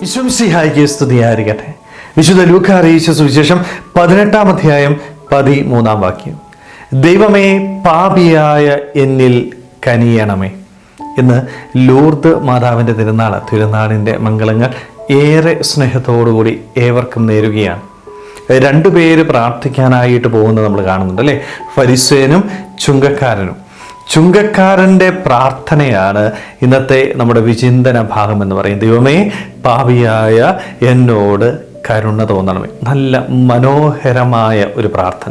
വിശ്വംസിഹായിക്ക് സ്തുതിയായിരിക്കട്ടെ. വിശുദ്ധ ലൂക്ക അറിയിച്ച സുവിശേഷം പതിനെട്ടാം അധ്യായം പതിമൂന്നാം വാക്യം. ദൈവമേ പാപിയായ എന്നിൽ കനിയണമേ. ഇന്ന് ലൂർദ് മാതാവിന്റെ തിരുനാൾ തിരുനാളിന്റെ മംഗളങ്ങൾ ഏറെ സ്നേഹത്തോടുകൂടി ഏവർക്കും നേരുകയാണ്. രണ്ടുപേര് പ്രാർത്ഥിക്കാനായിട്ട് പോകുന്നത് നമ്മൾ കാണുന്നുണ്ട് അല്ലേ? ഫരിസേനും ചുങ്കക്കാരനും. ചുങ്കക്കാരന്റെ പ്രാർത്ഥനയാണ് ഇന്നത്തെ നമ്മുടെ വിചിന്തന ഭാഗം എന്ന് പറയും ദൈവമേ പാപിയായ എന്നോട് കരുണ തോന്നണമേ. നല്ല മനോഹരമായ ഒരു പ്രാർത്ഥന.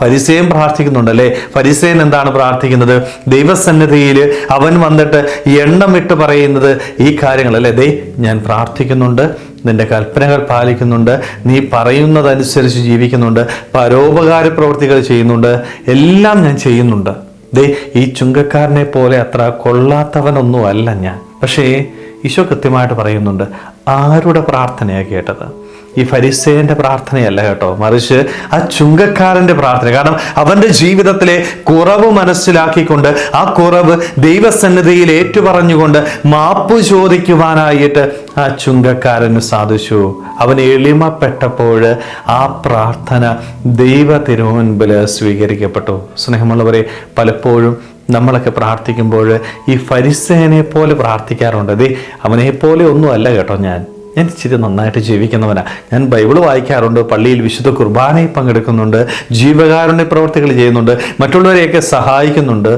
പരിസയം പ്രാർത്ഥിക്കുന്നുണ്ടല്ലേ? പരിസയൻ എന്താണ് പ്രാർത്ഥിക്കുന്നത്? ദൈവസന്നിധിയിൽ അവൻ വന്നിട്ട് എണ്ണമിട്ട് പറയുന്നത് ഈ കാര്യങ്ങളല്ലേ ദേ ഞാൻ പ്രാർത്ഥിക്കുന്നുണ്ട് നിന്റെ കൽപ്പനകൾ പാലിക്കുന്നുണ്ട് നീ പറയുന്നതനുസരിച്ച് ജീവിക്കുന്നുണ്ട് പരോപകാര പ്രവൃത്തികൾ ചെയ്യുന്നുണ്ട് എല്ലാം ഞാൻ ചെയ്യുന്നുണ്ട്. ദേ ഈ ചുങ്കക്കാരനെ പോലെ അത്ര കൊള്ളാത്തവനൊന്നും അല്ല ഞാൻ. പക്ഷേ ഈശോ കൃത്യമായിട്ട് പറയുന്നുണ്ട് ആരുടെ പ്രാർത്ഥനയാണ് കേട്ടത്? ഈ ഫരിസേന്റെ പ്രാർത്ഥനയല്ല കേട്ടോ മറിച്ച് ആ ചുങ്കക്കാരന്റെ പ്രാർത്ഥന. കാരണം അവന്റെ ജീവിതത്തിലെ കുറവ് മനസ്സിലാക്കിക്കൊണ്ട് ആ കുറവ് ദൈവസന്നിധിയിൽ ഏറ്റുപറഞ്ഞുകൊണ്ട് മാപ്പ് ചോദിക്കുവാനായിട്ട് ആ ചുങ്കക്കാരന് സാധിച്ചു. അവൻ എളിമപ്പെട്ടപ്പോൾ ആ പ്രാർത്ഥന ദൈവ തിരുമുൻപിൽ സ്വീകരിക്കപ്പെട്ടു. സ്നേഹമുള്ളവരെ പലപ്പോഴും നമ്മളൊക്കെ പ്രാർത്ഥിക്കുമ്പോൾ ഈ ഫരിസേനെ പോലെ പ്രാർത്ഥിക്കാറുണ്ട്. ദേ അവനെ പോലെ ഒന്നും അല്ല കേട്ടോ ഞാൻ. ഞാൻ ഇച്ചിരി നന്നായിട്ട് ജീവിക്കുന്നവനാണ് ഞാൻ ബൈബിൾ വായിക്കാറുണ്ട് പള്ളിയിൽ വിശുദ്ധ കുർബാനയിൽ പങ്കെടുക്കുന്നുണ്ട് ജീവകാരുണ്യ പ്രവർത്തികൾ ചെയ്യുന്നുണ്ട് മറ്റുള്ളവരെയൊക്കെ സഹായിക്കുന്നുണ്ട്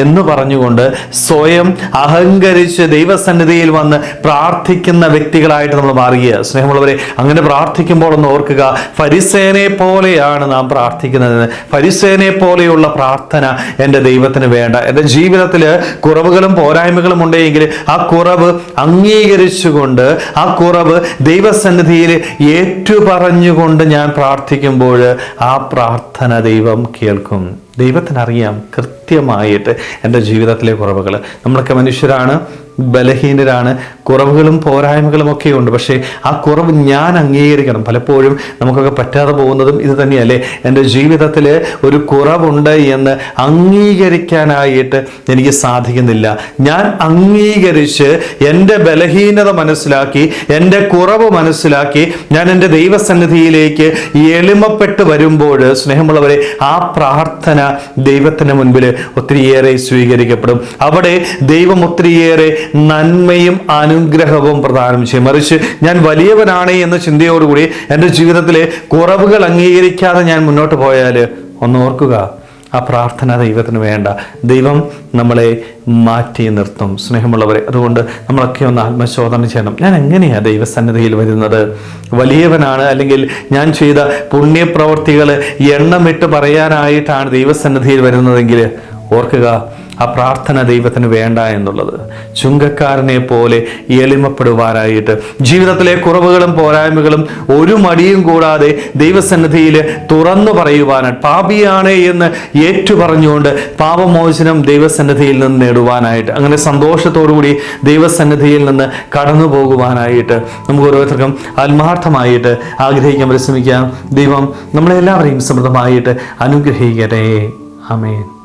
എന്ന് പറഞ്ഞുകൊണ്ട് സ്വയം അഹങ്കരിച്ച് ദൈവസന്നിധിയിൽ വന്ന് പ്രാർത്ഥിക്കുന്ന വ്യക്തികളായിട്ട് നമ്മൾ മാറുക സ്നേഹമുള്ളവരെ അങ്ങനെ പ്രാർത്ഥിക്കുമ്പോൾ ഒന്ന് ഓർക്കുക ഫരിസേനെ പോലെയാണ് നാം പ്രാർത്ഥിക്കുന്നത് ഫരിസേനെ പോലെയുള്ള പ്രാർത്ഥന എന്റെ ദൈവത്തിന് വേണ്ട. എന്റെ ജീവിതത്തിൽ കുറവുകളും പോരായ്മകളും ഉണ്ടെങ്കിൽ ആ കുറവ് അംഗീകരിച്ചുകൊണ്ട് ആ കുറവ് ദൈവസന്നിധിയിൽ ഏറ്റുപറഞ്ഞുകൊണ്ട് ഞാൻ പ്രാർത്ഥിക്കുമ്പോൾ ആ പ്രാർത്ഥന ദൈവം കേൾക്കും. ദൈവത്തിനറിയാം കൃത്യമായിട്ട് എന്റെ ജീവിതത്തിലെ കുറവുകൾ. നമ്മളൊക്കെ മനുഷ്യരാണ്. ബലഹീനരാണ്. കുറവുകളും പോരായ്മകളും ഒക്കെ ഉണ്ട്. പക്ഷേ ആ കുറവ് ഞാൻ അംഗീകരിക്കണം. പലപ്പോഴും നമുക്കൊക്കെ പറ്റാതെ പോകുന്നതും ഇത് തന്നെയല്ലേ? എന്റെ ജീവിതത്തിൽ ഒരു കുറവുണ്ട് എന്ന് അംഗീകരിക്കാനായിട്ട് എനിക്ക് സാധിക്കുന്നില്ല. ഞാൻ അംഗീകരിച്ച് എന്റെ ബലഹീനത മനസ്സിലാക്കി എന്റെ കുറവ് മനസ്സിലാക്കി ഞാൻ എന്റെ ദൈവസന്നിധിയിലേക്ക് എളിമപ്പെട്ട് വരുമ്പോൾ സ്നേഹമുള്ളവരെ ആ പ്രാർത്ഥന ദൈവത്തിന് മുൻപിൽ ഒത്തിരിയേറെ സ്വീകരിക്കപ്പെടും. അവിടെ ദൈവം ഒത്തിരിയേറെ നന്മയും അനുഗ്രഹവും പ്രദാനം ചെയ്യും. മറിച്ച് ഞാൻ വലിയവനാണ് എന്ന ചിന്തയോടുകൂടി എന്റെ ജീവിതത്തിലെ കുറവുകൾ അംഗീകരിക്കാതെ ഞാൻ മുന്നോട്ട് പോയാൽ ഒന്ന് ഓർക്കുക ആ പ്രാർത്ഥന ദൈവത്തിന് വേണ്ട. ദൈവം നമ്മളെ മാറ്റി നിർത്തും. സ്നേഹമുള്ളവരെ അതുകൊണ്ട് നമ്മളൊക്കെ ഒന്ന് ആത്മശോധന ചെയ്യണം. ഞാൻ എങ്ങനെയാണ് ദൈവസന്നിധിയിൽ വരുന്നത്? വലിയവനാണ് അല്ലെങ്കിൽ ഞാൻ ചെയ്ത പുണ്യപ്രവർത്തികൾ എണ്ണമിട്ട് പറയാനായിട്ടാണ് ദൈവസന്നിധിയിൽ വരുന്നതെങ്കിൽ ഓർക്കുക ആ പ്രാർത്ഥന ദൈവത്തിന് വേണ്ട എന്നുള്ളത്. ചുങ്കക്കാരനെ പോലെ എളിമപ്പെടുവാനായിട്ട് ജീവിതത്തിലെ കുറവുകളും പോരായ്മകളും ഒരു മടിയും കൂടാതെ ദൈവസന്നിധിയിൽ തുറന്നു പറയുവാനായിട്ട് പാപിയാണ് എന്ന് ഏറ്റുപറഞ്ഞുകൊണ്ട് പാപമോചനം ദൈവസന്നിധിയിൽ നിന്ന് നേടുവാനായിട്ട് അങ്ങനെ സന്തോഷത്തോടുകൂടി ദൈവസന്നിധിയിൽ നിന്ന് കടന്നു പോകുവാനായിട്ട് നമുക്ക് ഓരോരുത്തർക്കും ആത്മാർത്ഥമായിട്ട് ആഗ്രഹിക്കാൻ പരിശ്രമിക്കാം. ദൈവം നമ്മളെല്ലാവരെയും സമൃദ്ധമായിട്ട് അനുഗ്രഹിക്കട്ടെ. ആമേൻ.